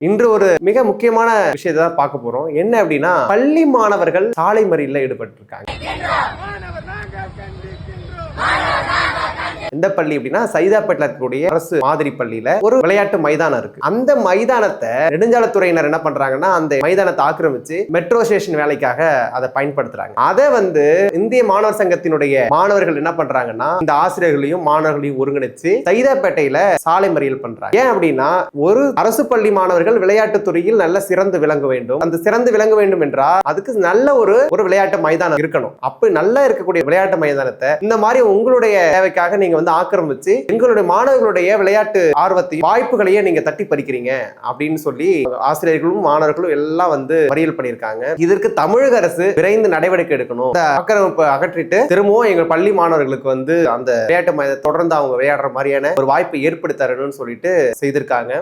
இன்று ஒரு மிக முக்கியமான விஷயத்தை தான் பார்க்க போறோம். என்ன அப்படின்னா பள்ளி மாணவர்கள் சாலை மறியல்ல ஈடுபட்டு இந்த எந்த பள்ளி அப்படின்னா சைதாப்பேட்டில் இருக்கக்கூடிய அரசு மாதிரி பள்ளியில ஒரு விளையாட்டு மைதானம் இருக்கு. அந்த மைதானத்தை நெடுஞ்சாலத்துறையினர் என்ன பண்றாங்கன்னா அந்த மைதானத்தை ஆக்கிரமிச்சு மெட்ரோ ஸ்டேஷன் வேலைக்காக அதை பயன்படுத்துறாங்க. அதை வந்து இந்திய மாணவர் சங்கத்தினுடைய மாணவர்கள் என்ன பண்றாங்கன்னா இந்த ஆசிரியர்களையும் மாணவர்களையும் ஒருங்கிணைச்சு சைதாப்பேட்டையில சாலை மறியல் பண்றாங்க. ஏன் அப்படின்னா ஒரு அரசு பள்ளி மாணவர்கள் விளையாட்டு துறையில் நல்ல சிறந்து விளங்க வேண்டும். அந்த சிறந்து விளங்க வேண்டும் என்றால் அதுக்கு நல்ல ஒரு ஒரு விளையாட்டு மைதானம் இருக்கணும். அப்ப நல்லா இருக்கக்கூடிய விளையாட்டு மைதானத்தை இந்த மாதிரி உங்களுடைய தேவைக்காக நீங்க வந்து ஆக்கிரமிச்சு எங்களுடைய மாணவர்களுடைய விளையாட்டு ஆர்வத்தையும் வாய்ப்புகளையே நீங்க தட்டி பறிக்கிறீங்க அப்படின்னு சொல்லி ஆசிரியர்களும் மாணவர்களும் எல்லாம் வந்து மறியல் பண்ணியிருக்காங்க. இதற்கு தமிழக அரசு விரைந்து நடவடிக்கை எடுக்கணும். ஆக்கிரமிப்பு அகற்றிட்டு திரும்பவும் எங்க பள்ளி மாணவர்களுக்கு வந்து அந்த விளையாட்டு தொடர்ந்து அவங்க விளையாடுற மாதிரியான ஒரு வாய்ப்பை ஏற்படுத்தி தரணும்னு சொல்லிட்டு செய்திருக்காங்க.